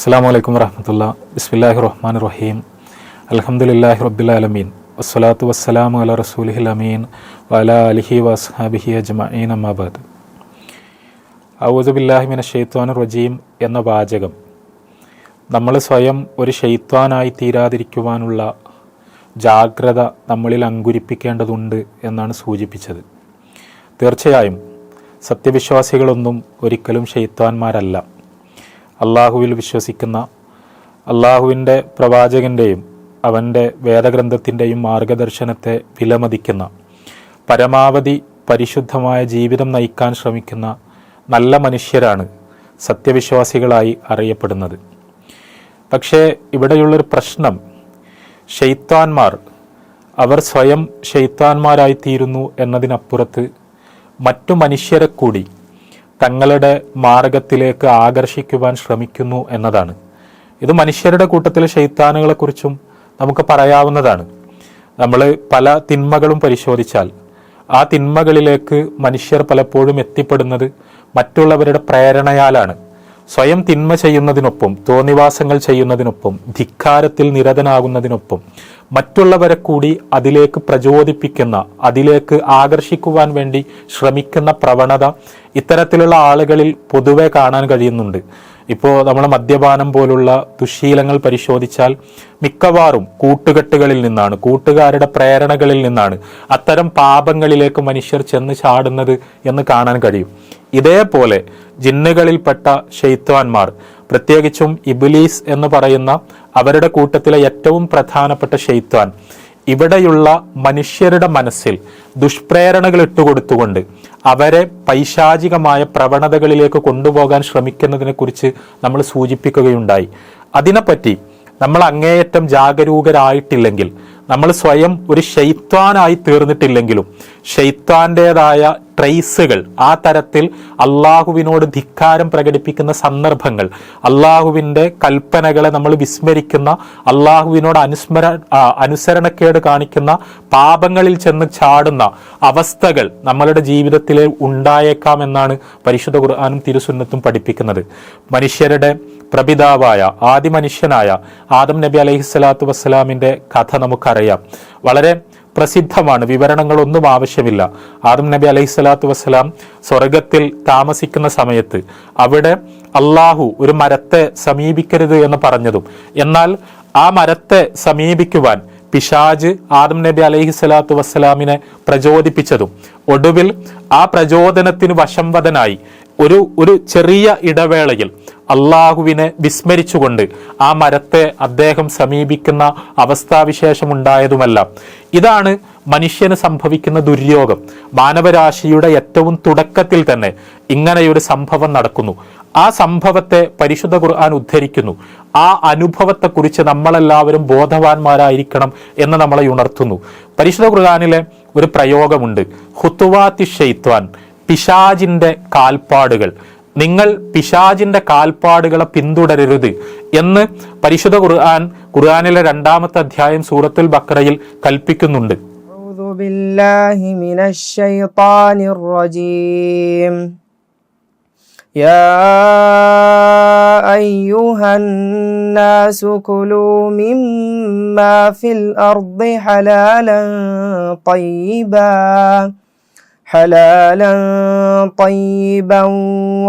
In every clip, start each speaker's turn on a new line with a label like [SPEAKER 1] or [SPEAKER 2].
[SPEAKER 1] അസ്സാം വലൈക്കും വറഹമത്തുള്ള. ബിസ്മില്ലാഹി റഹ്മാൻ റഹീം. അലഹമുല്ലാഹി റബ്ബുലാലമീൻ വസ്സലാത്തു വസ്സലാമു അല റസൂലിഹിൽ അമീൻ. വല അലിഹി വസ്ഹാബിഹി അജ്മഈൻ അമ്മാബാദ് ഔദുബില്ലാഹിമിന ഷെയ്ത്വാൻ റജീം എന്ന വാചകം. നമ്മൾ സ്വയം ഒരു ഷെയ്ത്വാനായി തീരാതിരിക്കുവാനുള്ള ജാഗ്രത നമ്മളിൽ അങ്കുരിപ്പിക്കേണ്ടതുണ്ട് എന്നാണ് സൂചിപ്പിച്ചത്. തീർച്ചയായും സത്യവിശ്വാസികളൊന്നും ഒരിക്കലും ഷെയ്ത്വാന്മാരല്ല അള്ളാഹുവിൽ വിശ്വസിക്കുന്ന അള്ളാഹുവിന്റെ പ്രവാചകന്റെയും അവന്റെ വേദഗ്രന്ഥത്തിന്റെയും മാർഗദർശനത്തെ വിലമതിക്കുന്ന പരമാവധി പരിശുദ്ധമായ ജീവിതം നയിക്കാൻ ശ്രമിക്കുന്ന നല്ല മനുഷ്യരാണ് സത്യവിശ്വാസികളായി അറിയപ്പെടുന്നത്. പക്ഷേ ഇവിടെയുള്ളൊരു പ്രശ്നം ഷെയ്ത്താൻമാർ അവർ സ്വയം ഷെയ്ത്താൻമാരായിത്തീരുന്നു എന്നതിനപ്പുറത്ത് മറ്റു മനുഷ്യരെ കൂടി തങ്ങളുടെ മാർഗത്തിലേക്ക് ആകർഷിക്കുവാൻ ശ്രമിക്കുന്നു എന്നതാണ്. ഇത് മനുഷ്യരുടെ കൂട്ടത്തിലെ ശൈത്താനുകളെക്കുറിച്ചും നമുക്ക് പറയാവുന്നതാണ്. നമ്മൾ പല തിന്മകളും പരിശോധിച്ചാൽ ആ തിന്മകളിലേക്ക് മനുഷ്യർ പലപ്പോഴും എത്തിപ്പെടുന്നത് മറ്റുള്ളവരുടെ പ്രേരണയാലാണ്. സ്വയം തിന്മ ചെയ്യുന്നതിനൊപ്പം തോന്നിവാസങ്ങൾ ചെയ്യുന്നതിനൊപ്പം ധിക്കാരത്തിൽ നിരതനാകുന്നതിനൊപ്പം മറ്റുള്ളവരെ കൂടി അതിലേക്ക് പ്രചോദിപ്പിക്കുന്ന അതിലേക്ക് ആകർഷിക്കുവാൻ വേണ്ടി ശ്രമിക്കുന്ന പ്രവണത ഇത്തരത്തിലുള്ള ആളുകളിൽ പൊതുവെ കാണാൻ കഴിയുന്നുണ്ട്. ഇപ്പോൾ നമ്മൾ മദ്യപാനം പോലുള്ള ദുശീലങ്ങൾ പരിശോധിച്ചാൽ മിക്കവാറും കൂട്ടുകെട്ടുകളിൽ നിന്നാണ് കൂട്ടുകാരുടെ പ്രേരണകളിൽ നിന്നാണ് അത്തരം പാപങ്ങളിലേക്ക് മനുഷ്യർ ചെന്ന് ചാടുന്നത് എന്ന് കാണാൻ കഴിയും. ഇതേപോലെ ജിന്നുകളിൽപ്പെട്ട ഷെയ്ത്വാൻമാർ പ്രത്യേകിച്ചും ഇബിലീസ് എന്ന് പറയുന്ന അവരുടെ കൂട്ടത്തിലെ ഏറ്റവും പ്രധാനപ്പെട്ട ഷെയ്ത്വാൻ ഇവിടെയുള്ള മനുഷ്യരുടെ മനസ്സിൽ ദുഷ്പ്രേരണകൾ ഇട്ടുകൊടുത്തുകൊണ്ട് അവരെ പൈശാചികമായ പ്രവണതകളിലേക്ക് കൊണ്ടുപോകാൻ ശ്രമിക്കുന്നതിനെ കുറിച്ച് നമ്മൾ സൂചിപ്പിക്കുകയുണ്ടായി. അതിനെപ്പറ്റി നമ്മൾ അങ്ങേയറ്റം ജാഗരൂകരായിട്ടില്ലെങ്കിൽ നമ്മൾ സ്വയം ഒരു ഷെയ്ത്താനായി തീർന്നിട്ടില്ലെങ്കിലും ഷെയ്ത്താന്റെതായ ട്രെയ്സുകൾ ആ തരത്തിൽ അള്ളാഹുവിനോട് ധിക്കാരം പ്രകടിപ്പിക്കുന്ന സന്ദർഭങ്ങൾ അള്ളാഹുവിന്റെ കൽപ്പനകളെ നമ്മൾ വിസ്മരിക്കുന്ന അള്ളാഹുവിനോട് അനുസ്മര അനുസരണക്കേട് കാണിക്കുന്ന പാപങ്ങളിൽ ചെന്ന് ചാടുന്ന അവസ്ഥകൾ നമ്മളുടെ ജീവിതത്തിൽ ഉണ്ടായേക്കാം എന്നാണ് പരിശുദ്ധ ഖുർആാനും തിരുസുന്നത്തും പഠിപ്പിക്കുന്നത്. മനുഷ്യരുടെ പ്രപിതാവായ ആദ്യ മനുഷ്യനായ ആദം നബി അലൈഹിസ്സലാത്തു വസ്സലാമിന്റെ കഥ നമുക്കറിയാം. വളരെ പ്രസിദ്ധമാണ് വിവരണങ്ങളൊന്നും ആവശ്യമില്ല. ആദം നബി അലൈഹി സ്വലാത്തു വസ്സലാം സ്വർഗത്തിൽ താമസിക്കുന്ന സമയത്ത് അവിടെ അള്ളാഹു ഒരു മരത്തെ സമീപിക്കരുത് എന്ന് പറഞ്ഞതും എന്നാൽ ആ മരത്തെ സമീപിക്കുവാൻ പിശാജ് ആദം നബി അലൈഹി സ്വലാത്തു വസ്സലാമിനെ പ്രചോദിപ്പിച്ചതും ഒടുവിൽ ആ പ്രചോദനത്തിന് വശംവദനായി ഒരു ഒരു ചെറിയ ഇടവേളയിൽ അള്ളാഹുവിനെ വിസ്മരിച്ചുകൊണ്ട് ആ മരത്തെ അദ്ദേഹം സമീപിക്കുന്ന അവസ്ഥാവിശേഷം ഉണ്ടായതുമല്ല ഇതാണ് മനുഷ്യന് സംഭവിക്കുന്ന ദുര്യോഗം. മാനവരാശിയുടെ ഏറ്റവും തുടക്കത്തിൽ തന്നെ ഇങ്ങനെയൊരു സംഭവം നടക്കുന്നു. ആ സംഭവത്തെ പരിശുദ്ധ ഖുർആൻ ഉദ്ധരിക്കുന്നു ആ അനുഭവത്തെക്കുറിച്ച് നമ്മളെല്ലാവരും ബോധവാന്മാരായിരിക്കണം എന്ന് നമ്മളെ ഉണർത്തുന്നു പരിശുദ്ധ ഖുർആനിലെ ഒരു പ്രയോഗമുണ്ട് ഹുത്തുവാത്തി ഷെയ്ത്വാൻ പിശാജിന്റെ കാൽപ്പാടുകൾ നിങ്ങൾ പിശാജിന്റെ കാൽപ്പാടുകളെ പിന്തുടരരുത് എന്ന് പരിശുദ്ധ ഖുർആൻ ഖുർആനിലെ രണ്ടാമത്തെ അധ്യായം സൂറത്തുൽ ബക്രയിൽ കൽപ്പിക്കുന്നുണ്ട്
[SPEAKER 2] أعوذ بالله من الشيطان الرجيم يا أيها الناس كلوا مما في الأرض حلالا طيبا حلالا طيبا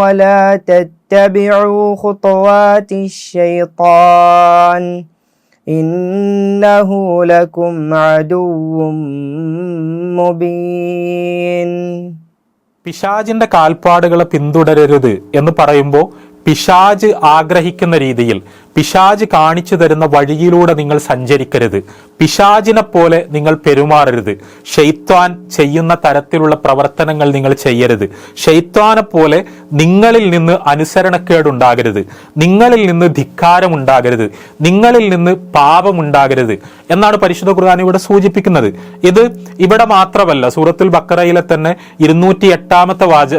[SPEAKER 2] ولا تتبعوا خطوات الشيطان. إنه لكم عدو مبين.
[SPEAKER 1] പിശാജിന്റെ കാൽപ്പാടുകളെ പിന്തുടരരുത് എന്ന് പറയുമ്പോൾ പിശാജ് ആഗ്രഹിക്കുന്ന രീതിയിൽ പിശാജ് കാണിച്ചു തരുന്ന വഴിയിലൂടെ നിങ്ങൾ സഞ്ചരിക്കരുത്. പിശാജിനെ പോലെ നിങ്ങൾ പെരുമാറരുത്. ഷെയ്ത്വാൻ ചെയ്യുന്ന തരത്തിലുള്ള പ്രവർത്തനങ്ങൾ നിങ്ങൾ ചെയ്യരുത്. ഷെയ്ത്വാനെ പോലെ നിങ്ങളിൽ നിന്ന് അനുസരണക്കേടുണ്ടാകരുത്. നിങ്ങളിൽ നിന്ന് ധിക്കാരമുണ്ടാകരുത്. നിങ്ങളിൽ നിന്ന് പാപമുണ്ടാകരുത് എന്നാണ് പരിശുദ്ധ ഖുർആൻ ഇവിടെ സൂചിപ്പിക്കുന്നത്. ഇത് ഇവിടെ മാത്രമല്ല സൂറത്തുൽ ബക്കറയിലെ തന്നെ ഇരുന്നൂറ്റി എട്ടാമത്തെ വാച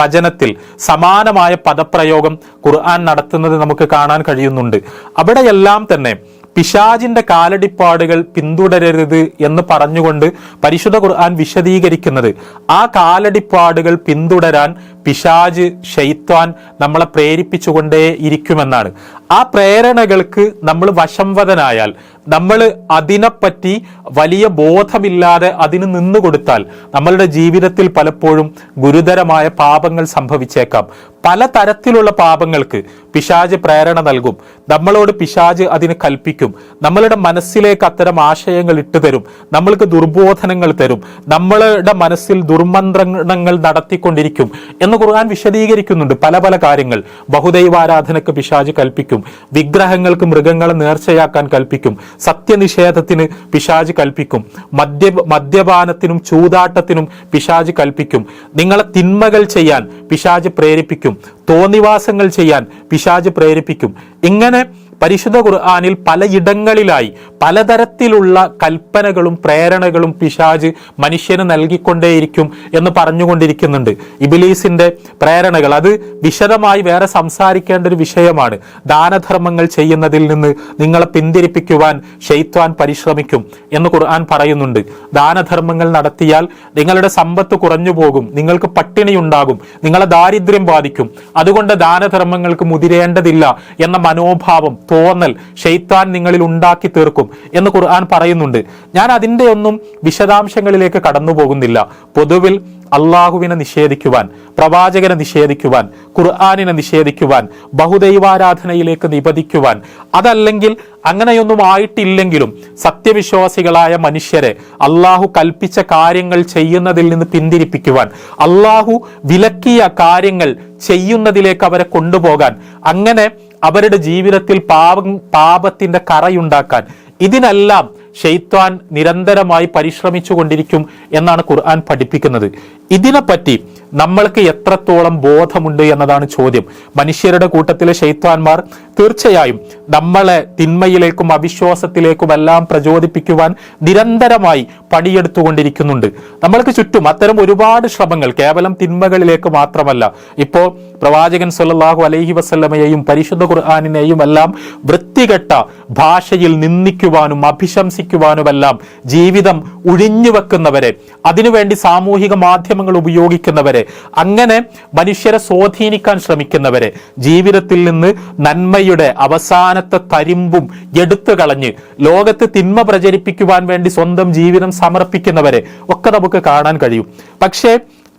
[SPEAKER 1] വചനത്തിൽ സമാനമായ പദപ്രയോഗം ഖുർആൻ നടത്തുന്നത് നമുക്ക് കാണാൻ കഴിയുന്നുണ്ട്. അവിടെയെല്ലാം തന്നെ പിശാജിന്റെ കാലടിപ്പാടുകൾ പിന്തുടരരുത് എന്ന് പറഞ്ഞുകൊണ്ട് പരിശുദ്ധ ഖുർആൻ വിശദീകരിക്കുന്നത്. ആ കാലടിപ്പാടുകൾ പിന്തുടരാൻ പിശാജ് ഷെയ്ത്താൻ നമ്മളെ പ്രേരിപ്പിച്ചുകൊണ്ടേ ഇരിക്കുമെന്നാണ് ആ പ്രേരണകൾക്ക് നമ്മൾ വശംവദനായാൽ നമ്മൾ അതിനെപ്പറ്റി വലിയ ബോധമില്ലാതെ അതിന് നിന്നു കൊടുത്താൽ നമ്മളുടെ ജീവിതത്തിൽ പലപ്പോഴും ഗുരുതരമായ പാപങ്ങൾ സംഭവിച്ചേക്കാം. പല തരത്തിലുള്ള പാപങ്ങൾക്ക് പിശാജ് പ്രേരണ നൽകും. നമ്മളോട് പിശാജ് അതിന് കൽപ്പിക്കും. നമ്മളുടെ മനസ്സിലേക്ക് അത്തരം ആശയങ്ങൾ ഇട്ടു തരും. നമ്മൾക്ക് ദുർബോധനങ്ങൾ തരും. നമ്മളുടെ മനസ്സിൽ ദുർമന്ത്രങ്ങൾ നടത്തിക്കൊണ്ടിരിക്കും എന്ന് ഖുർആൻ വിശദീകരിക്കുന്നുണ്ട്. പല പല കാര്യങ്ങൾ. ബഹുദൈവാരാധനക്ക് പിശാജ് കൽപ്പിക്കും. വിഗ്രഹങ്ങൾക്ക് മൃഗങ്ങളെ നേർച്ചയാക്കാൻ കൽപ്പിക്കും. സത്യനിഷേധത്തിന് പിശാജ് കൽപ്പിക്കും. മദ്യ മദ്യപാനത്തിനും ചൂതാട്ടത്തിനും പിശാജ് കൽപ്പിക്കും. നിങ്ങളെ തിന്മകൾ ചെയ്യാൻ പിശാജ് പ്രേരിപ്പിക്കും. തോന്നിവാസങ്ങൾ ചെയ്യാൻ പിശാജ് പ്രേരിപ്പിക്കും. ഇങ്ങനെ പരിശുദ്ധ ഖുർആാനിൽ പലയിടങ്ങളിലായി പലതരത്തിലുള്ള കൽപ്പനകളും പ്രേരണകളും പിശാജ് മനുഷ്യന് നൽകിക്കൊണ്ടേയിരിക്കും എന്ന് പറഞ്ഞുകൊണ്ടിരിക്കുന്നുണ്ട്. ഇബിലീസിന്റെ പ്രേരണകൾ. അത് വിശദമായി വേറെ സംസാരിക്കേണ്ട ഒരു വിഷയമാണ്. ദാനധർമ്മങ്ങൾ ചെയ്യുന്നതിൽ നിന്ന് നിങ്ങളെ പിന്തിരിപ്പിക്കുവാൻ ഷെയ്ത്വാൻ പരിശ്രമിക്കും എന്ന് ഖുർആൻ പറയുന്നുണ്ട്. ദാനധർമ്മങ്ങൾ നടത്തിയാൽ നിങ്ങളുടെ സമ്പത്ത് കുറഞ്ഞു പോകും. നിങ്ങൾക്ക് പട്ടിണി ഉണ്ടാകും നിങ്ങളെ ദാരിദ്ര്യം ബാധിക്കും. അതുകൊണ്ട് ദാനധർമ്മങ്ങൾക്ക് മുതിരേണ്ടതില്ല എന്ന മനോഭാവം തോന്നൽ ഷെയ്ത്താൻ നിങ്ങളിൽ ഉണ്ടാക്കി തീർക്കും എന്ന് ഖുർആൻ പറയുന്നുണ്ട്. ഞാൻ അതിന്റെ ഒന്നും വിശദാംശങ്ങളിലേക്ക് കടന്നു പോകുന്നില്ല പൊതുവിൽ അള്ളാഹുവിനെ നിഷേധിക്കുവാൻ പ്രവാചകനെ നിഷേധിക്കുവാൻ ഖുർആാനിനെ നിഷേധിക്കുവാൻ ബഹുദൈവാരാധനയിലേക്ക് നിപതിക്കുവാൻ അതല്ലെങ്കിൽ അങ്ങനെയൊന്നും ആയിട്ടില്ലെങ്കിലും സത്യവിശ്വാസികളായ മനുഷ്യരെ അള്ളാഹു കൽപ്പിച്ച കാര്യങ്ങൾ ചെയ്യുന്നതിൽ നിന്ന് പിന്തിരിപ്പിക്കുവാൻ അള്ളാഹു വിലക്കിയ കാര്യങ്ങൾ ചെയ്യുന്നതിലേക്ക് അവരെ കൊണ്ടുപോകാൻ അങ്ങനെ അവരുടെ ജീവിതത്തിൽ പാപം പാപത്തിന്റെ കറയുണ്ടാക്കാൻ ഇതിനെല്ലാം ഷെയ്ത്താൻ നിരന്തരമായി പരിശ്രമിച്ചു കൊണ്ടിരിക്കും എന്നാണ് ഖുർആൻ പഠിപ്പിക്കുന്നത്. ഇതിനെപ്പറ്റി നമ്മൾക്ക് എത്രത്തോളം ബോധമുണ്ട് എന്നതാണ് ചോദ്യം. മനുഷ്യരുടെ കൂട്ടത്തിലെ ശൈത്വാന്മാർ തീർച്ചയായും നമ്മളെ തിന്മയിലേക്കും അവിശ്വാസത്തിലേക്കും എല്ലാം പ്രചോദിപ്പിക്കുവാൻ നിരന്തരമായി പണിയെടുത്തുകൊണ്ടിരിക്കുന്നുണ്ട്. നമ്മൾക്ക് ചുറ്റും അത്തരം ഒരുപാട് ശ്രമങ്ങൾ കേവലം തിന്മകളിലേക്ക് മാത്രമല്ല. ഇപ്പോ പ്രവാചകൻ സല്ലാഹു അലൈഹി വസ്ല്ലമയെയും പരിശുദ്ധ ഖുർആാനിനെയും എല്ലാം വൃത്തികെട്ട ഭാഷയിൽ നിന്ദിക്കുവാനും അഭിശംസിക്കുവാനുമെല്ലാം ജീവിതം ഒഴിഞ്ഞു വെക്കുന്നവരെ അതിനുവേണ്ടി സാമൂഹിക മാധ്യമങ്ങൾ ഉപയോഗിക്കുന്നവരെ അങ്ങനെ മനുഷ്യരെ സ്വാധീനിക്കാൻ ശ്രമിക്കുന്നവരെ ജീവിതത്തിൽ നിന്ന് നന്മയുടെ അവസാനത്തെ തരിമ്പും എടുത്തു കളഞ്ഞ് ലോകത്ത് തിന്മ പ്രചരിപ്പിക്കുവാൻ വേണ്ടി സ്വന്തം ജീവിതം സമർപ്പിക്കുന്നവരെ ഒക്കെ നമുക്ക് കാണാൻ കഴിയും. പക്ഷേ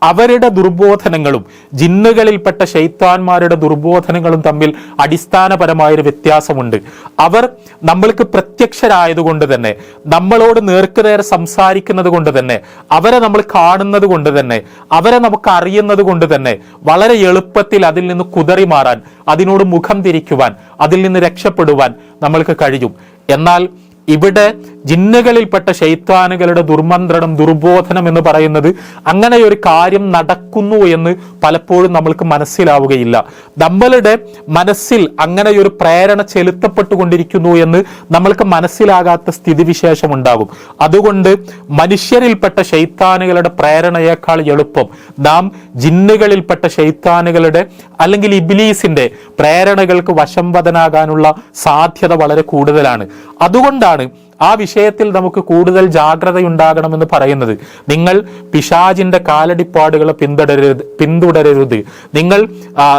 [SPEAKER 1] അവരുടെ ദുർബോധനങ്ങളും ജിന്നുകളിൽപ്പെട്ട ശൈത്താന്മാരുടെ ദുർബോധനങ്ങളും തമ്മിൽ അടിസ്ഥാനപരമായൊരു വ്യത്യാസമുണ്ട്. അവർ നമ്മൾക്ക് പ്രത്യക്ഷരായതുകൊണ്ട് തന്നെ നമ്മളോട് നേർക്കുനേരെ സംസാരിക്കുന്നത് കൊണ്ട് തന്നെ അവരെ നമ്മൾ കാണുന്നത് കൊണ്ട് തന്നെ അവരെ നമുക്ക് അറിയുന്നത് കൊണ്ട് തന്നെ വളരെ എളുപ്പത്തിൽ അതിൽ നിന്ന് കുതറി മാറാൻ അതിനോട് മുഖം തിരിക്കുവാൻ അതിൽ നിന്ന് രക്ഷപ്പെടുവാൻ നമ്മൾക്ക് കഴിയും. എന്നാൽ ഇവിടെ ജിന്നുകളിൽപ്പെട്ട ശൈത്താനുകളുടെ ദുർമന്ത്രണം ദുർബോധനം എന്ന് പറയുന്നത് അങ്ങനെ ഒരു കാര്യം നടക്കുന്നു എന്ന് പലപ്പോഴും നമ്മൾക്ക് മനസ്സിലാവുകയില്ല. നമ്മളുടെ മനസ്സിൽ അങ്ങനെ ഒരു പ്രേരണ ചെലുത്തപ്പെട്ടുകൊണ്ടിരിക്കുന്നു എന്ന് നമ്മൾക്ക് മനസ്സിലാകാത്ത സ്ഥിതിവിശേഷം ഉണ്ടാകും. അതുകൊണ്ട് മനുഷ്യരിൽപ്പെട്ട ശൈത്താനുകളുടെ പ്രേരണയേക്കാൾ എളുപ്പം നാം ജിന്നുകളിൽപ്പെട്ട ശൈത്താനുകളുടെ അല്ലെങ്കിൽ ഇബിലീസിന്റെ പ്രേരണകൾക്ക് വശംവദനാകാനുള്ള സാധ്യത വളരെ കൂടുതലാണ്. അതുകൊണ്ടാണ് ആണ് ആ വിഷയത്തിൽ നമുക്ക് കൂടുതൽ ജാഗ്രതയുണ്ടാകണമെന്ന് പറയുന്നത് നിങ്ങൾ പിശാജിന്റെ കാലടിപ്പാടുകളെ പിന്തുടരരുത് പിന്തുടരരുത്. നിങ്ങൾ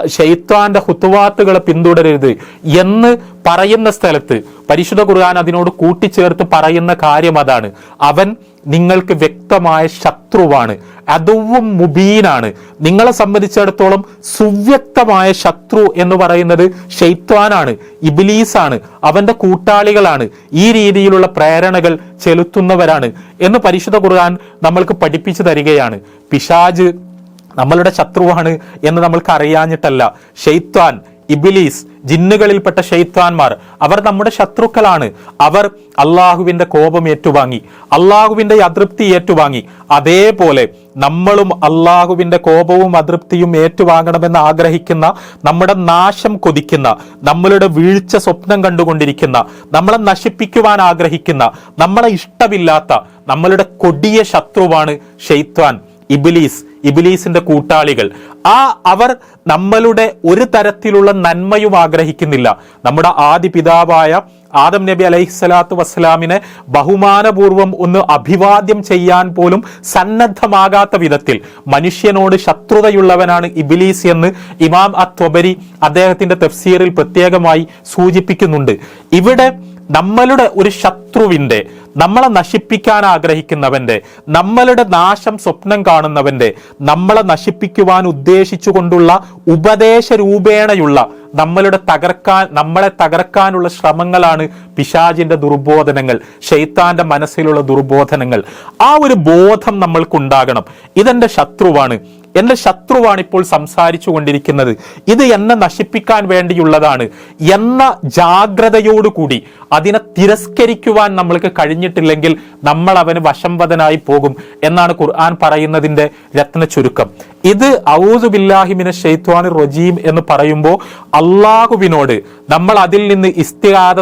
[SPEAKER 1] ഷെയ്ത്താന്റെ ഹുത്തുവാത്തുകളെ പിന്തുടരരുത് എന്ന് പറയുന്ന സ്ഥലത്ത് പരിശുദ്ധ ഖുർആൻ അതിനോട് കൂട്ടിച്ചേർത്ത് പറയുന്ന കാര്യം അതാണ്. അവൻ നിങ്ങൾക്ക് വ്യക്തമായ ശത്രുവാണ്. അതുവും മുബീനാണ്. നിങ്ങളെ സംബന്ധിച്ചിടത്തോളം സുവ്യക്തമായ ശത്രു എന്ന് പറയുന്നത് ഷെയ്ത്വാനാണ് ഇബിലീസാണ് അവന്റെ കൂട്ടാളികളാണ്. ഈ രീതിയിലുള്ള പ്രേരണകൾ ചെലുത്തുന്നവരാണ് എന്ന് പരിശുദ്ധ ഖുർആൻ നമ്മൾക്ക് പഠിപ്പിച്ചു തരികയാണ്. പിശാജ് നമ്മളുടെ ശത്രുവാണ് എന്ന് നമ്മൾക്ക് അറിയാഞ്ഞിട്ടല്ല. ഷെയ്ത്വാൻ ഇബിലീസ് ജിന്നുകളിൽപ്പെട്ട ഷെയ്ത്താൻമാർ അവർ നമ്മുടെ ശത്രുക്കളാണ്. അവർ അള്ളാഹുവിന്റെ കോപം ഏറ്റുവാങ്ങി അള്ളാഹുവിന്റെ അതൃപ്തി ഏറ്റുവാങ്ങി. അതേപോലെ നമ്മളും അള്ളാഹുവിന്റെ കോപവും അതൃപ്തിയും ഏറ്റുവാങ്ങണമെന്ന് ആഗ്രഹിക്കുന്ന നമ്മുടെ നാശം കൊതിക്കുന്ന നമ്മളുടെ വീഴ്ച സ്വപ്നം കണ്ടുകൊണ്ടിരിക്കുന്ന നമ്മളെ നശിപ്പിക്കുവാൻ ആഗ്രഹിക്കുന്ന നമ്മളെ ഇഷ്ടമില്ലാത്ത നമ്മളുടെ കൊടിയ ശത്രുവാണ് ഷെയ്ത്താൻ ഇബിലീസ് ഇബിലീസിന്റെ കൂട്ടാളികൾ. ആ അവർ നമ്മളുടെ ഒരു തരത്തിലുള്ള നന്മയും ആഗ്രഹിക്കുന്നില്ല. നമ്മുടെ ആദി പിതാവായ ആദം നബി അലൈഹിസ്സലാത്തു വസ്സലാമിനെ ബഹുമാനപൂർവം ഒന്ന് അഭിവാദ്യം ചെയ്യാൻ പോലും സന്നദ്ധമാകാത്ത വിധത്തിൽ മനുഷ്യനോട് ശത്രുതയുള്ളവനാണ് ഇബിലീസ് എന്ന് ഇമാം അത്വബരി അദ്ദേഹത്തിന്റെ തഫ്സീറിൽ പ്രത്യേകമായി സൂചിപ്പിക്കുന്നുണ്ട്. ഇവിടെ നമ്മളുടെ ഒരു ശത്രുവിന്റെ നമ്മളെ നശിപ്പിക്കാൻ ആഗ്രഹിക്കുന്നവന്റെ നമ്മളുടെ നാശം സ്വപ്നം കാണുന്നവന്റെ നമ്മളെ നശിപ്പിക്കുവാൻ ഉദ്ദേശിച്ചുകൊണ്ടുള്ള ഉപദേശ രൂപേണയുള്ള നമ്മളുടെ തകർക്കാൻ നമ്മളെ തകർക്കാനുള്ള ശ്രമങ്ങളാണ് പിശാജിന്റെ ദുർബോധനങ്ങൾ ഷെയ്ത്താന്റെ മനസ്സിലുള്ള ദുർബോധനങ്ങൾ ആ ഒരു ബോധം നമ്മൾക്കുണ്ടാകണം. ഇതെന്റെ ശത്രുവാണ്. എന്റെ ശത്രുവാണ് ഇപ്പോൾ സംസാരിച്ചു കൊണ്ടിരിക്കുന്നത്. ഇത് എന്നെ നശിപ്പിക്കാൻ വേണ്ടിയുള്ളതാണ്. എന്ന ജാഗ്രതയോടുകൂടി അതിനെ തിരസ്കരിക്കുവാൻ നമ്മൾക്ക് കഴിഞ്ഞിട്ടില്ലെങ്കിൽ നമ്മൾ അവന് വശംവദനായി പോകും എന്നാണ് ഖുർആൻ പറയുന്നതിന്റെ രത്ന ചുരുക്കം. ഇത് ഔദു ബില്ലാഹിമിനെ ഷെയ്ത്വാൻ റജീം എന്ന് പറയുമ്പോൾ അള്ളാഹുവിനോട് നമ്മൾ അതിൽ നിന്ന് ഇസ്തിഹാദ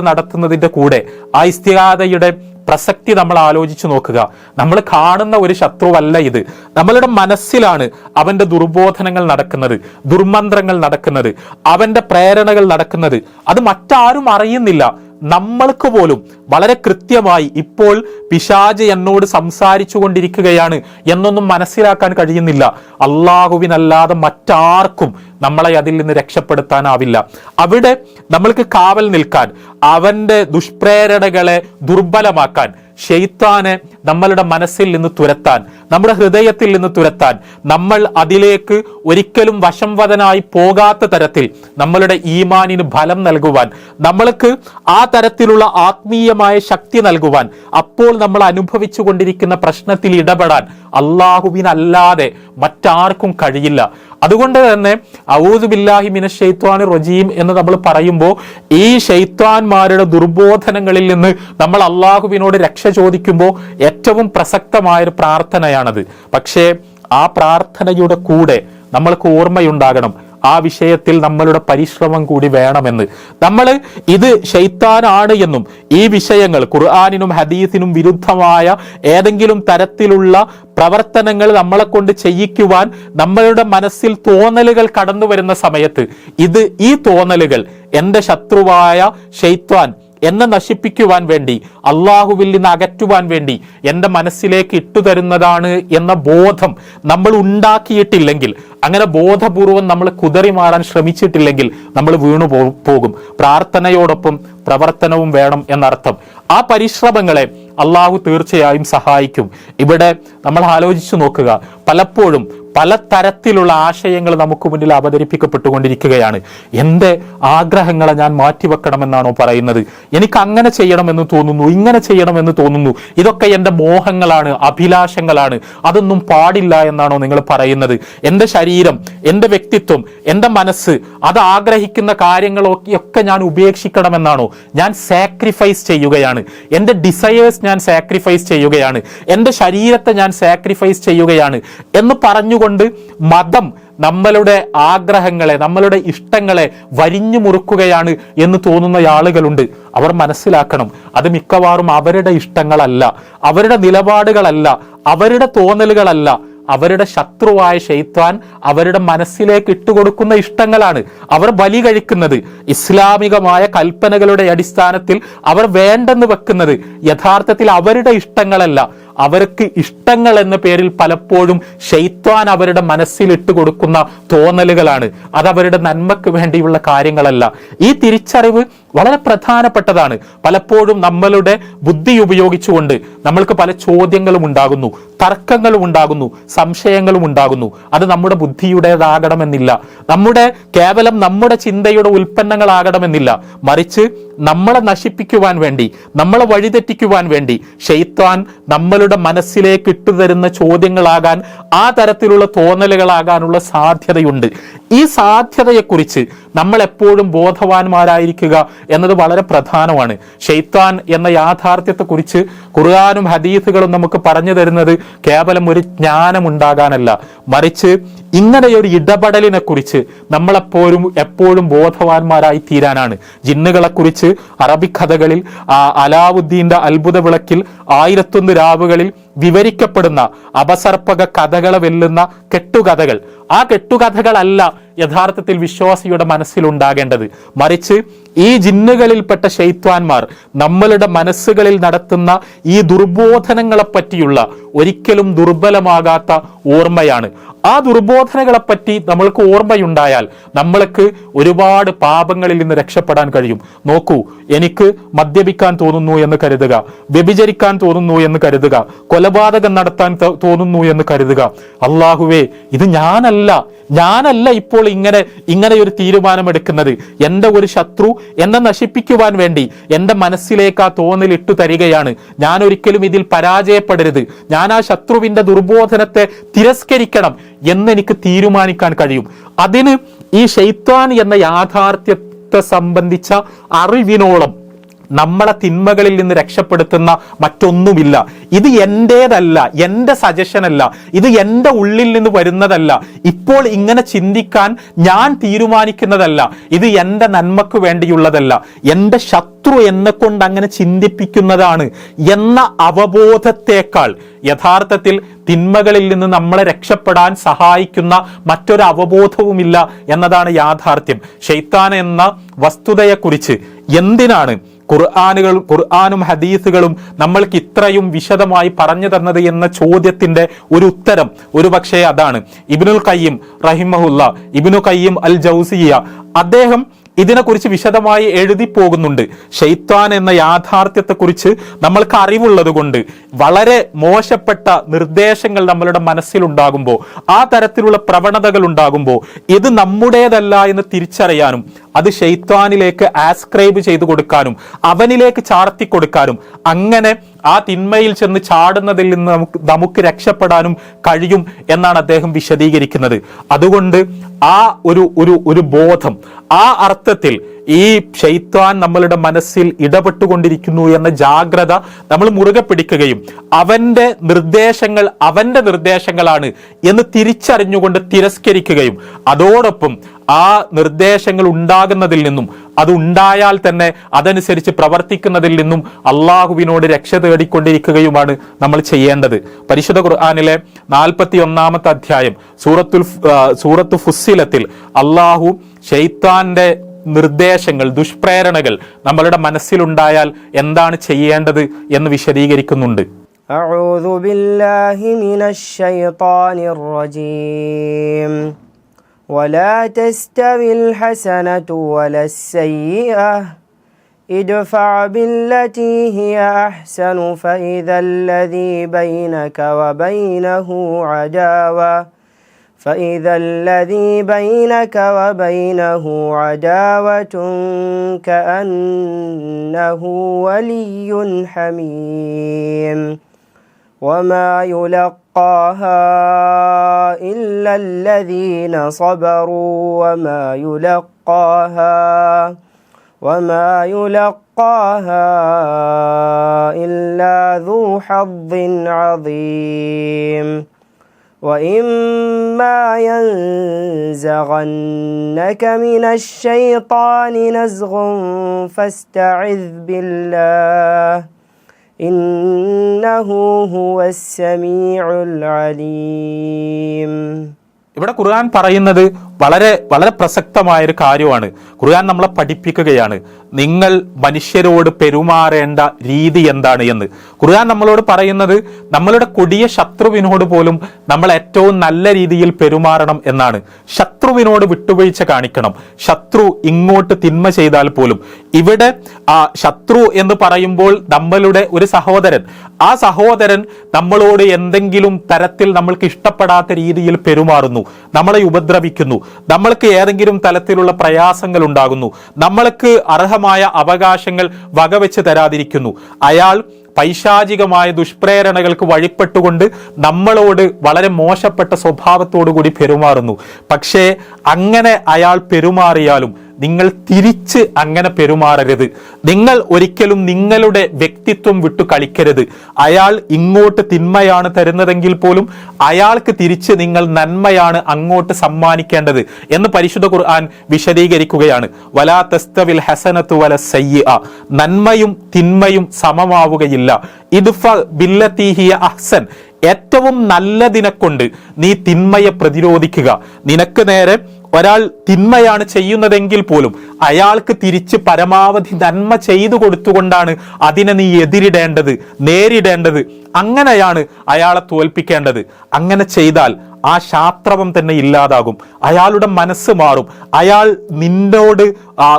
[SPEAKER 1] നടത്തുന്നതിന്റെ കൂടെ ആ ഇസ്തിഹാദയുടെ പ്രസക്തി നമ്മൾ ആലോചിച്ചു നോക്കുക. നമ്മൾ കാണുന്ന ഒരു ശത്രുവല്ല ഇത്. നമ്മളുടെ മനസ്സിലാണ് അവന്റെ ദുർബോധനങ്ങൾ നടക്കുന്നത് ദുർമന്ത്രങ്ങൾ നടക്കുന്നത് അവന്റെ പ്രേരണകൾ നടക്കുന്നത്. അത് മറ്റാരും അറിയുന്നില്ല. നമ്മൾക്ക് പോലും വളരെ കൃത്യമായി ഇപ്പോൾ പിശാജ് എന്നോട് സംസാരിച്ചു കൊണ്ടിരിക്കുകയാണ് എന്നൊന്നും മനസ്സിലാക്കാൻ കഴിയുന്നില്ല. അള്ളാഹുവിനല്ലാതെ മറ്റാർക്കും നമ്മളെ അതിൽ നിന്ന് രക്ഷപ്പെടുത്താനാവില്ല. അവിടെ നമ്മൾക്ക് കാവൽ നിൽക്കാൻ അവന്റെ ദുഷ്പ്രേരണകളെ ദുർബലമാക്കാൻ ഷെയ്ത്താനെ നമ്മളുടെ മനസ്സിൽ നിന്ന് തുരത്താൻ നമ്മുടെ ഹൃദയത്തിൽ നിന്ന് തുരത്താൻ നമ്മൾ അതിലേക്ക് ഒരിക്കലും വശംവദനായി പോകാത്ത തരത്തിൽ നമ്മളുടെ ഈമാനിന് ഫലം നൽകുവാൻ നമ്മൾക്ക് ആ തരത്തിലുള്ള ആത്മീയമായ ശക്തി നൽകുവാൻ അപ്പോൾ നമ്മൾ അനുഭവിച്ചു കൊണ്ടിരിക്കുന്ന പ്രശ്നത്തിൽ ഇടപെടാൻ അള്ളാഹുവിനല്ലാതെ മറ്റാർക്കും കഴിയില്ല. അതുകൊണ്ട് തന്നെ ഔദുബില്ലാഹി മിന ഷെയ്ത്വാൻ റജീം എന്ന് നമ്മൾ പറയുമ്പോൾ ഈ ഷെയ്ത്വാൻമാരുടെ ദുർബോധനങ്ങളിൽ നിന്ന് നമ്മൾ അള്ളാഹുവിനോട് രക്ഷ ചോദിക്കുമ്പോൾ ഏറ്റവും പ്രസക്തമായൊരു പ്രാർത്ഥനയാണത്. പക്ഷേ ആ പ്രാർത്ഥനയുടെ കൂടെ നമ്മൾക്ക് ഓർമ്മയുണ്ടാകണം. ആ വിഷയത്തിൽ നമ്മളുടെ പരിശ്രമം കൂടി വേണമെന്ന്. നമ്മൾ ഇത് ഷെയ്ത്താനാണ് എന്നും ഈ വിഷയങ്ങൾ ഖുർആാനിനും ഹദീസിനും വിരുദ്ധമായ ഏതെങ്കിലും തരത്തിലുള്ള പ്രവർത്തനങ്ങൾ നമ്മളെ കൊണ്ട് ചെയ്യിക്കുവാൻ നമ്മളുടെ മനസ്സിൽ തോന്നലുകൾ കടന്നു വരുന്ന സമയത്ത് ഇത് ഈ തോന്നലുകൾ എന്റെ ശത്രുവായ ഷെയ്ത്വാൻ എന്നെ നശിപ്പിക്കുവാൻ വേണ്ടി അള്ളാഹുവിൽ നിന്ന് അകറ്റുവാൻ വേണ്ടി എന്റെ മനസ്സിലേക്ക് ഇട്ടുതരുന്നതാണ് എന്ന ബോധം നമ്മൾ ഉണ്ടാക്കിയിട്ടില്ലെങ്കിൽ അങ്ങനെ ബോധപൂർവം നമ്മൾ കുതറി മാറാൻ ശ്രമിച്ചിട്ടില്ലെങ്കിൽ നമ്മൾ വീണു പോകും. പ്രാർത്ഥനയോടൊപ്പം പ്രവർത്തനവും വേണം എന്നർത്ഥം. ആ പരിശ്രമങ്ങളെ അള്ളാഹു തീർച്ചയായും സഹായിക്കും. ഇവിടെ നമ്മൾ ആലോചിച്ചു നോക്കുക. പലപ്പോഴും പല തരത്തിലുള്ള ആശയങ്ങൾ നമുക്ക് മുന്നിൽ അവതരിപ്പിക്കപ്പെട്ടുകൊണ്ടിരിക്കുകയാണ്. എന്റെ ആഗ്രഹങ്ങളെ ഞാൻ മാറ്റിവെക്കണമെന്നാണോ പറയുന്നത്? എനിക്ക് അങ്ങനെ ചെയ്യണമെന്ന് തോന്നുന്നു ഇങ്ങനെ ചെയ്യണമെന്ന് തോന്നുന്നു. ഇതൊക്കെ എന്റെ മോഹങ്ങളാണ് അഭിലാഷങ്ങളാണ്. അതൊന്നും പാടില്ല എന്നാണോ നിങ്ങൾ പറയുന്നത്? എന്റെ ശരീരം എന്റെ വ്യക്തിത്വം എന്റെ മനസ്സ് അത് ആഗ്രഹിക്കുന്ന കാര്യങ്ങളൊക്കെ ഞാൻ ഉപേക്ഷിക്കണമെന്നാണോ? ഞാൻ സാക്രിഫൈസ് ചെയ്യുകയാണ്. എന്റെ ഡിസയേഴ്സ് ഞാൻ സാക്രിഫൈസ് ചെയ്യുകയാണ്. എന്റെ ശരീരത്തെ ഞാൻ സാക്രിഫൈസ് ചെയ്യുകയാണ് എന്ന് പറഞ്ഞുകൊണ്ട് മതം നമ്മളുടെ ആഗ്രഹങ്ങളെ നമ്മളുടെ ഇഷ്ടങ്ങളെ വരിഞ്ഞു മുറുക്കുകയാണ് എന്ന് തോന്നുന്ന ആളുകളുണ്ട്. അവർ മനസ്സിലാക്കണം അത് മിക്കവാറും അവരുടെ ഇഷ്ടങ്ങളല്ല അവരുടെ നിലപാടുകളല്ല അവരുടെ തോന്നലുകളല്ല. അവരുടെ ശത്രുവായ ഷെയ്ത്താൻ അവരുടെ മനസ്സിലേക്ക് ഇട്ടുകൊടുക്കുന്ന ഇഷ്ടങ്ങളാണ് അവർ ബലി കഴിക്കുന്നത്. ഇസ്ലാമികമായ കൽപ്പനകളുടെ അടിസ്ഥാനത്തിൽ അവർ വേണ്ടെന്ന് വെക്കുന്നത് യഥാർത്ഥത്തിൽ അവരുടെ ഇഷ്ടങ്ങളല്ല. അവർക്ക് ഇഷ്ടങ്ങൾ എന്ന പേരിൽ പലപ്പോഴും ഷെയ്ത്വാൻ അവരുടെ മനസ്സിൽ ഇട്ട് കൊടുക്കുന്ന തോന്നലുകളാണ്. അത് അവരുടെ നന്മക്ക് വേണ്ടിയുള്ള കാര്യങ്ങളല്ല. ഈ തിരിച്ചറിവ് വളരെ പ്രധാനപ്പെട്ടതാണ്. പലപ്പോഴും നമ്മളുടെ ബുദ്ധി ഉപയോഗിച്ചുകൊണ്ട് നമ്മൾക്ക് പല ചോദ്യങ്ങളും ഉണ്ടാകുന്നു തർക്കങ്ങളും ഉണ്ടാകുന്നു സംശയങ്ങളും ഉണ്ടാകുന്നു. അത് നമ്മുടെ ബുദ്ധിയുടേതാകണമെന്നില്ല. നമ്മുടെ കേവലം നമ്മുടെ ചിന്തയുടെ ഉൽപ്പന്നങ്ങളാകണമെന്നില്ല. മറിച്ച് നമ്മളെ നശിപ്പിക്കുവാൻ വേണ്ടി നമ്മളെ വഴിതെറ്റിക്കുവാൻ വേണ്ടി ഷെയ്ത്താൻ നമ്മളുടെ മനസ്സിലേക്ക് ഇട്ടുതരുന്ന ചോദ്യങ്ങളാകാൻ ആ തരത്തിലുള്ള തോന്നലുകളാകാനുള്ള സാധ്യതയുണ്ട്. ഈ സാധ്യതയെക്കുറിച്ച് നമ്മൾ എപ്പോഴും ബോധവാന്മാരായിരിക്കുക എന്നത് വളരെ പ്രധാനമാണ്. ഷെയ്ത്താൻ എന്ന യാഥാർത്ഥ്യത്തെക്കുറിച്ച് ഖുർആാനും ഹദീസുകളും നമുക്ക് പറഞ്ഞു തരുന്നത് കേവലം ഒരു ജ്ഞാനം ഉണ്ടാകാനല്ല മറിച്ച് ഇങ്ങനെയൊരു ഇടപെടലിനെ കുറിച്ച് നമ്മളെപ്പോഴും എപ്പോഴും ബോധവാന്മാരായി തീരാനാണ്. ജിന്നുകളെ കുറിച്ച് അറബിക് കഥകളിൽ ആ അലാവുദ്ദീന്റെ അത്ഭുത വിളക്കിൽ ആയിരത്തൊന്ന് രാവുകളിൽ വിവരിക്കപ്പെടുന്ന അപസർപ്പക കഥകളെ വെല്ലുന്ന കെട്ടുകഥകൾ. ആ കെട്ടുകഥകളല്ല യഥാർത്ഥത്തിൽ വിശ്വാസിയുടെ മനസ്സിലുണ്ടാകേണ്ടത്. മറിച്ച് ഈ ജിന്നുകളിൽപ്പെട്ട ശൈത്വാന്മാർ നമ്മളുടെ മനസ്സുകളിൽ നടത്തുന്ന ഈ ദുർബോധനങ്ങളെ പറ്റിയുള്ള ഒരിക്കലും ദുർബലമാകാത്ത ഓർമ്മയാണ്. ആ ദുർബോധനകളെപ്പറ്റി നമ്മൾക്ക് ഓർമ്മയുണ്ടായാൽ നമ്മൾക്ക് ഒരുപാട് പാപങ്ങളിൽ നിന്ന് രക്ഷപ്പെടാൻ കഴിയും. നോക്കൂ എനിക്ക് മദ്യപിക്കാൻ തോന്നുന്നു എന്ന് കരുതുക വ്യഭിചരിക്കാൻ തോന്നുന്നു എന്ന് കരുതുക കൊലപാതകം നടത്താൻ തോന്നുന്നു എന്ന് കരുതുക. അള്ളാഹുവേ ഇത് ഞാനല്ല. ഞാനല്ല ഇപ്പോൾ ഇങ്ങനെ ഇങ്ങനെ ഒരു തീരുമാനമെടുക്കുന്നത്. എന്റെ ഒരു ശത്രു എന്നെ നശിപ്പിക്കുവാൻ വേണ്ടി എന്റെ മനസ്സിലേക്ക് ആ തോന്നൽ ഇട്ടു തരികയാണ്. ഞാൻ ഒരിക്കലും ഇതിൽ പരാജയപ്പെടരുത്. ഞാൻ ആ ശത്രുവിന്റെ ദുർബോധനത്തെ തിരസ്കരിക്കണം എന്നെനിക്ക് തീരുമാനിക്കാൻ കഴിയും. അതിന് ഈ ഷെയ്ത്താൻ എന്ന യാഥാർത്ഥ്യത്തെ സംബന്ധിച്ച അറിവിനോളം നമ്മളെ തിന്മകളിൽ നിന്ന് രക്ഷപ്പെടുത്തുന്ന മറ്റൊന്നുമില്ല. ഇത് എന്റേതല്ല എന്റെ സജഷൻ അല്ല ഇത് എന്റെ ഉള്ളിൽ നിന്ന് വരുന്നതല്ല. ഇപ്പോൾ ഇങ്ങനെ ചിന്തിക്കാൻ ഞാൻ തീരുമാനിക്കുന്നതല്ല. ഇത് എന്റെ നന്മക്ക് വേണ്ടിയുള്ളതല്ല. എന്റെ ശത്രു എന്നെ കൊണ്ട് അങ്ങനെ ചിന്തിപ്പിക്കുന്നതാണ് എന്ന അവബോധത്തേക്കാൾ യഥാർത്ഥത്തിൽ തിന്മകളിൽ നിന്ന് നമ്മളെ രക്ഷപ്പെടാൻ സഹായിക്കുന്ന മറ്റൊരു അവബോധവുമില്ല എന്നതാണ് യാഥാർത്ഥ്യം. ഷെയ്ത്താൻ എന്ന വസ്തുതയെക്കുറിച്ച് എന്തിനാണ് ഖുർആാനുകൾ ഖുർആാനും ഹദീസുകളും നമ്മൾക്ക് ഇത്രയും വിശദമായി പറഞ്ഞു തന്നത് എന്ന ചോദ്യത്തിന്റെ ഒരു ഉത്തരം? ഒരു പക്ഷേ അതാണ്. ഇബിനുൽ കയ്യം റഹിമഹുല്ല ഇബിനു കയ്യം അൽ ജൗസിയ അദ്ദേഹം ഇതിനെക്കുറിച്ച് വിശദമായി എഴുതി പോകുന്നുണ്ട്. ഷെയ്ത്താൻ എന്ന യാഥാർത്ഥ്യത്തെക്കുറിച്ച് നമ്മൾക്ക് അറിവുള്ളത് കൊണ്ട് വളരെ മോശപ്പെട്ട നിർദ്ദേശങ്ങൾ നമ്മളുടെ മനസ്സിലുണ്ടാകുമ്പോൾ ആ തരത്തിലുള്ള പ്രവണതകൾ ഉണ്ടാകുമ്പോൾ ഇത് നമ്മുടേതല്ല എന്ന് തിരിച്ചറിയാനും അത് ഷെയ്ത്താനിലേക്ക് ആസ്ക്രൈബ് ചെയ്തു കൊടുക്കാനും അവനിലേക്ക് ചാർത്തി കൊടുക്കാനും അങ്ങനെ ആ തിന്മയിൽ ചെന്ന് ചാടുന്നതിൽ നിന്ന് നമുക്ക് നമുക്ക് രക്ഷപ്പെടാനും കഴിയും എന്നാണ് അദ്ദേഹം വിശദീകരിക്കുന്നത്. അതുകൊണ്ട് ആ ഒരു ഒരു ഒരു ബോധം ആ അർത്ഥത്തിൽ ഈ ഷെയ്ത്താൻ നമ്മളുടെ മനസ്സിൽ ഇടപെട്ടുകൊണ്ടിരിക്കുന്നു എന്ന ജാഗ്രത നമ്മൾ മുറുകെ പിടിക്കുകയും അവന്റെ നിർദ്ദേശങ്ങൾ അവന്റെ നിർദ്ദേശങ്ങളാണ് എന്ന് തിരിച്ചറിഞ്ഞുകൊണ്ട് തിരസ്കരിക്കുകയും അതോടൊപ്പം ആ നിർദ്ദേശങ്ങൾ ഉണ്ടാകുന്നതിൽ നിന്നും അത് ഉണ്ടായാൽ തന്നെ അതനുസരിച്ച് പ്രവർത്തിക്കുന്നതിൽ നിന്നും അള്ളാഹുവിനോട് രക്ഷ തേടിക്കൊണ്ടിരിക്കുകയുമാണ് നമ്മൾ ചെയ്യേണ്ടത് പരിശുദ്ധ ഖുർആാനിലെ നാൽപ്പത്തി ഒന്നാമത്തെ അധ്യായം സൂറത്തുൽ ആ, സൂറത്ത് ഫുസ്സിലത്തിൽ അള്ളാഹു ഷെയ്ത്താന്റെ നിർദ്ദേശങ്ങൾ ദുഷ്പ്രേരണകൾ നമ്മളുടെ മനസ്സിലുണ്ടായാൽ എന്താണ് ചെയ്യേണ്ടത് എന്ന് വിശദീകരിക്കുന്നുണ്ട്
[SPEAKER 2] أعوذ بالله من الشيطان الرجيم ولا تستوي الحسنة ولا السيئة. ادفع بالتي هي أحسن فإذا الذي بينك وبينه عداوة فإذا الذي بينك وبينه عداوة كأنه ولي حميم. وما يلقاها إلا الذين صبروا وما يلقاها وما يلقاها إلا ذو حظ عظيم وإما ينزغنك من الشيطان نزغ فاستعذ بالله
[SPEAKER 1] ഇവിടെ ഖുർആൻ പറയുന്നത് വളരെ വളരെ പ്രസക്തമായ ഒരു കാര്യമാണ്. ഖുർആൻ നമ്മളെ പഠിപ്പിക്കുകയാണ്. നിങ്ങൾ മനുഷ്യരോട് പെരുമാറേണ്ട രീതി എന്താണ് എന്ന്. ഖുർആൻ നമ്മളോട് പറയുന്നത് നമ്മളുടെ കൊടിയ ശത്രുവിനോട് പോലും നമ്മൾ ഏറ്റവും നല്ല രീതിയിൽ പെരുമാറണം എന്നാണ്. ശത്രു ശത്രുവിനോട് വിട്ടുവീഴ്ച കാണിക്കണം. ശത്രു ഇങ്ങോട്ട് തിന്മ ചെയ്താൽ പോലും. ഇവിടെ ആ ശത്രു എന്ന് പറയുമ്പോൾ നമ്മളുടെ ഒരു സഹോദരൻ. ആ സഹോദരൻ നമ്മളോട് എന്തെങ്കിലും തരത്തിൽ നമ്മൾക്ക് ഇഷ്ടപ്പെടാത്ത രീതിയിൽ പെരുമാറുന്നു. നമ്മളെ ഉപദ്രവിക്കുന്നു. നമ്മൾക്ക് ഏതെങ്കിലും തലത്തിലുള്ള പ്രയാസങ്ങൾ ഉണ്ടാകുന്നു. നമ്മൾക്ക് അർഹമായ അവകാശങ്ങൾ വകവെച്ച് തരാതിരിക്കുന്നു. അയാൾ പൈശാചികമായ ദുഷ്പ്രേരണകൾക്ക് വഴിപ്പെട്ടുകൊണ്ട് നമ്മളോട് വളരെ മോശപ്പെട്ട സ്വഭാവത്തോടു കൂടി പെരുമാറുന്നു. പക്ഷേ അങ്ങനെ അയാൾ പെരുമാറിയാലും നിങ്ങൾ തിരിച്ച് അങ്ങനെ പെരുമാറരുത്. നിങ്ങൾ ഒരിക്കലും നിങ്ങളുടെ വ്യക്തിത്വം വിട്ടു കളിക്കരുത്. അയാൾ ഇങ്ങോട്ട് തിന്മയാണ് തരുന്നതെങ്കിൽ പോലും അയാൾക്ക് തിരിച്ച് നിങ്ങൾ നന്മയാണ് അങ്ങോട്ട് സമ്മാനിക്കേണ്ടത് എന്ന് പരിശുദ്ധ ഖുർആൻ വിശദീകരിക്കുകയാണ്. വലാ തസ്തവിൽ ഹസനത്തു വല സയ്യ നന്മയും തിന്മയും സമമാവുകയില്ല. ഇദ്ഫ ബില്ലത്തീഹിയ അഹ്സൻ. ഏറ്റവും നല്ലതിനെ കൊണ്ട് നീ തിന്മയെ പ്രതിരോധിക്കുക. നിനക്ക് നേരെ ഒരാൾ തിന്മയാണ് ചെയ്യുന്നതെങ്കിൽ പോലും അയാൾക്ക് തിരിച്ച് പരമാവധി നന്മ ചെയ്തു കൊടുത്തുകൊണ്ടാണ് അതിനെ നീ എതിരിടേണ്ടത് നേരിടേണ്ടത്. അങ്ങനെയാണ് അയാളെ തോൽപ്പിക്കേണ്ടത്. അങ്ങനെ ചെയ്താൽ ആ ശാത്രവം തന്നെ ഇല്ലാതാകും. അയാളുടെ മനസ്സ് മാറും. അയാൾ നിന്നോട്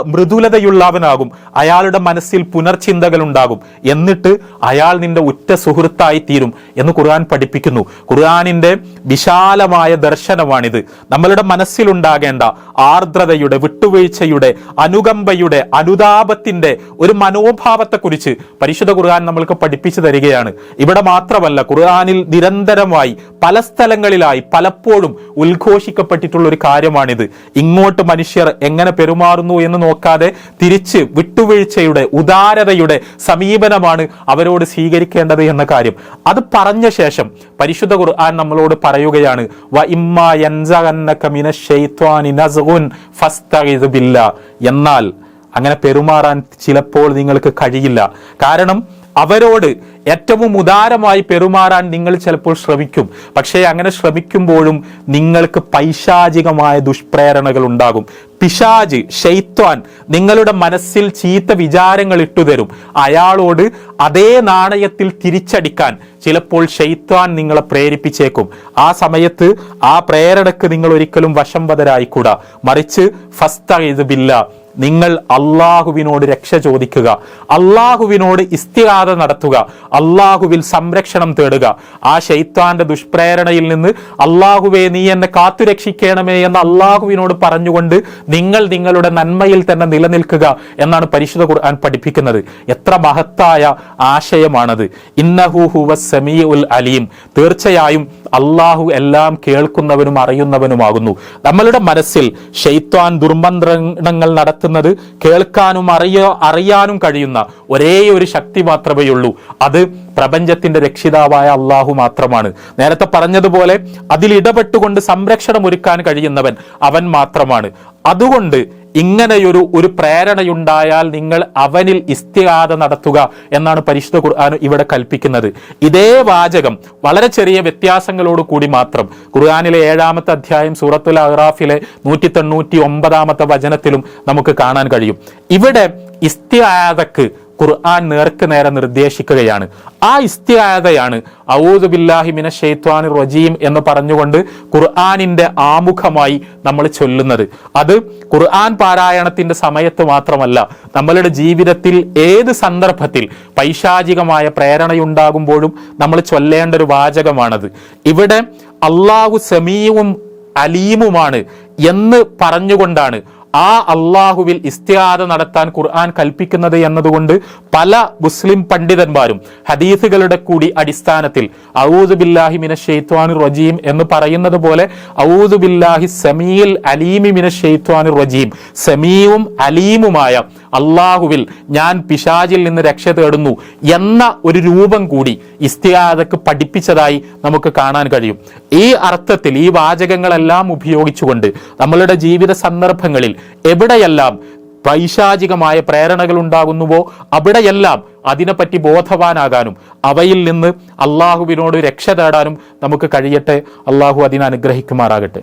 [SPEAKER 1] മൃദുലതയുള്ളവനാകും. അയാളുടെ മനസ്സിൽ പുനർചിന്തകൾ ഉണ്ടാകും. എന്നിട്ട് അയാൾ നിന്റെ ഉറ്റ സുഹൃത്തായി തീരും എന്ന് ഖുർആൻ പഠിപ്പിക്കുന്നു. ഖുർആനിന്റെ വിശാലമായ ദർശനമാണിത്. നമ്മളുടെ മനസ്സിലുണ്ടാകേണ്ട ആർദ്രതയുടെ വിട്ടുവീഴ്ചയുടെ അനുകമ്പയുടെ അനുതാപത്തിന്റെ ഒരു മനോഭാവത്തെക്കുറിച്ച് പരിശുദ്ധ ഖുർആൻ നമ്മൾക്ക് പഠിപ്പിച്ചു തരികയാണ്. ഇവിടെ മാത്രമല്ല ഖുർആാനിൽ നിരന്തരമായി പല സ്ഥലങ്ങളിലായി പലപ്പോഴും ഉദ്ഘോഷിക്കപ്പെട്ടിട്ടുള്ള ഒരു കാര്യമാണിത്. ഇങ്ങോട്ട് മനുഷ്യർ എങ്ങനെ പെരുമാറുന്നു എന്ന് നോക്കാതെ തിരിച്ച് വിട്ടുവീഴ്ചയുടെ ഉദാരതയുടെ സമീപനമാണ് അവരോട് സ്വീകരിക്കേണ്ടത് എന്ന കാര്യം. അത് പറഞ്ഞ ശേഷം പരിശുദ്ധ ഖുർആൻ നമ്മളോട് പറയുകയാണ് എന്നാൽ അങ്ങനെ പെരുമാറാൻ ചിലപ്പോൾ നിങ്ങൾക്ക് കഴിയില്ല. കാരണം അവരോട് ഏറ്റവും ഉദാരമായി പെരുമാറാൻ നിങ്ങൾ ചിലപ്പോൾ ശ്രമിക്കും. പക്ഷേ അങ്ങനെ ശ്രമിക്കുമ്പോഴും നിങ്ങൾക്ക് പൈശാചികമായ ദുഷ്പ്രേരണകൾ ഉണ്ടാകും. പിശാജ് ഷെയ്ത്വാൻ നിങ്ങളുടെ മനസ്സിൽ ചീത്ത വിചാരങ്ങൾ ഇട്ടുതരും അയാളോട് അതേ നാണയത്തിൽ തിരിച്ചടിക്കാൻ ചിലപ്പോൾ ഷെയ്ത്വാൻ നിങ്ങളെ പ്രേരിപ്പിച്ചേക്കും. ആ സമയത്ത് ആ പ്രേരണക്ക് നിങ്ങൾ ഒരിക്കലും വശംവതരായിക്കൂടാ. മറിച്ച് ഫസ്ത നിങ്ങൾ അള്ളാഹുവിനോട് രക്ഷ ചോദിക്കുക അള്ളാഹുവിനോട് ഇസ്തിഹാത നടത്തുക അള്ളാഹുവിൽ സംരക്ഷണം തേടുക. ആ ഷെയ്ത്താന്റെ ദുഷ്പ്രേരണയിൽ നിന്ന് അള്ളാഹുവെ നീ എന്നെ കാത്തുരക്ഷിക്കണമേ എന്ന് അള്ളാഹുവിനോട് പറഞ്ഞുകൊണ്ട് നിങ്ങൾ നിങ്ങളുടെ നന്മയിൽ തന്നെ നിലനിൽക്കുക എന്നാണ് പരിശുദ്ധ ഖുർആൻ പഠിപ്പിക്കുന്നത്. എത്ര മഹത്തായ ആശയമാണത്. ഇന്നഹു ഹുവ സമീഉൽ അലീം. തീർച്ചയായും അള്ളാഹു എല്ലാം കേൾക്കുന്നവനും അറിയുന്നവനുമാകുന്നു. നമ്മളുടെ മനസ്സിൽ ഷെയ്ത്വാൻ ദുർമന്ത്രങ്ങൾ നടത്തുന്നത് കേൾക്കാനും അറിയ അറിയാനും കഴിയുന്ന ഒരേ ഒരു ശക്തി മാത്രമേ ഉള്ളൂ അത് പ്രപഞ്ചത്തിന്റെ രക്ഷിതാവായ അള്ളാഹു മാത്രമാണ്. നേരത്തെ പറഞ്ഞതുപോലെ അതിൽ ഇടപെട്ടുകൊണ്ട് സംരക്ഷണം ഒരുക്കാൻ കഴിയുന്നവൻ അവൻ മാത്രമാണ്. അതുകൊണ്ട് ഇങ്ങനെയൊരു ഒരു പ്രേരണയുണ്ടായാൽ നിങ്ങൾ അവനിൽ ഇസ്തിഹാദ നടത്തുക എന്നാണ് പരിശുദ്ധ ഖുർആൻ ഇവിടെ കൽപ്പിക്കുന്നത്. ഇതേ വാചകം വളരെ ചെറിയ വ്യത്യാസങ്ങളോട് കൂടി മാത്രം ഖുർആാനിലെ ഏഴാമത്തെ അധ്യായം സൂറത്തുൽ അഹ്റാഫിലെ നൂറ്റി തൊണ്ണൂറ്റി ഒമ്പതാമത്തെ വചനത്തിലും നമുക്ക് കാണാൻ കഴിയും. ഇവിടെ ഇസ്തിഹാദക്ക് ഖുർആൻ നേർക്ക് നേരെ നിർദ്ദേശിക്കുകയാണ്. ആ ഇസ്തിയായതയാണ് ഔദു ബില്ലാഹി മിന ഷെയ്ത്വാനി റജീം എന്ന് പറഞ്ഞുകൊണ്ട് ഖുർആാനിന്റെ ആമുഖമായി നമ്മൾ ചൊല്ലുന്നത്. അത് ഖുർആൻ പാരായണത്തിന്റെ സമയത്ത് മാത്രമല്ല നമ്മളുടെ ജീവിതത്തിൽ ഏത് സന്ദർഭത്തിൽ പൈശാചികമായ പ്രേരണയുണ്ടാകുമ്പോഴും നമ്മൾ ചൊല്ലേണ്ട ഒരു വാചകമാണത്. ഇവിടെ അള്ളാഹു സമീവും അലീമുമാണ് എന്ന് പറഞ്ഞുകൊണ്ടാണ് ആ അള്ളാഹുവിൽ ഇസ്തിയാദ നടത്താൻ ഖുർആൻ കൽപ്പിക്കുന്നത് എന്നതുകൊണ്ട് പല മുസ്ലിം പണ്ഡിതന്മാരും ഹദീസുകളുടെ കൂടി അടിസ്ഥാനത്തിൽ ഔദു ബില്ലാഹി മിന ഷെയ്ത്വാൻ റജീം എന്ന് പറയുന്നത് പോലെ ഔദു ബില്ലാഹി സമീൽ അലീമി മിന ഷെയ്ത്വാൻ റജീം. സമീവും അലീമുമായ അള്ളാഹുവിൽ ഞാൻ പിശാചിൽ നിന്ന് രക്ഷ തേടുന്നു എന്ന ഒരു രൂപം കൂടി ഇസ്തിയാദക്ക് പഠിപ്പിച്ചതായി നമുക്ക് കാണാൻ കഴിയും. ഈ അർത്ഥത്തിൽ ഈ വാചകങ്ങളെല്ലാം ഉപയോഗിച്ചുകൊണ്ട് നമ്മളുടെ ജീവിത സന്ദർഭങ്ങളിൽ എവിടെയെല്ലാം പൈശാചികമായ പ്രേരണകൾ ഉണ്ടാകുന്നുവോ അവിടെയെല്ലാം അതിനെപ്പറ്റി ബോധവാനാകാനും അവയിൽ നിന്ന് അള്ളാഹുവിനോട് രക്ഷ തേടാനും നമുക്ക് കഴിയട്ടെ. അള്ളാഹു അതിനെ അനുഗ്രഹിക്കുമാറാകട്ടെ.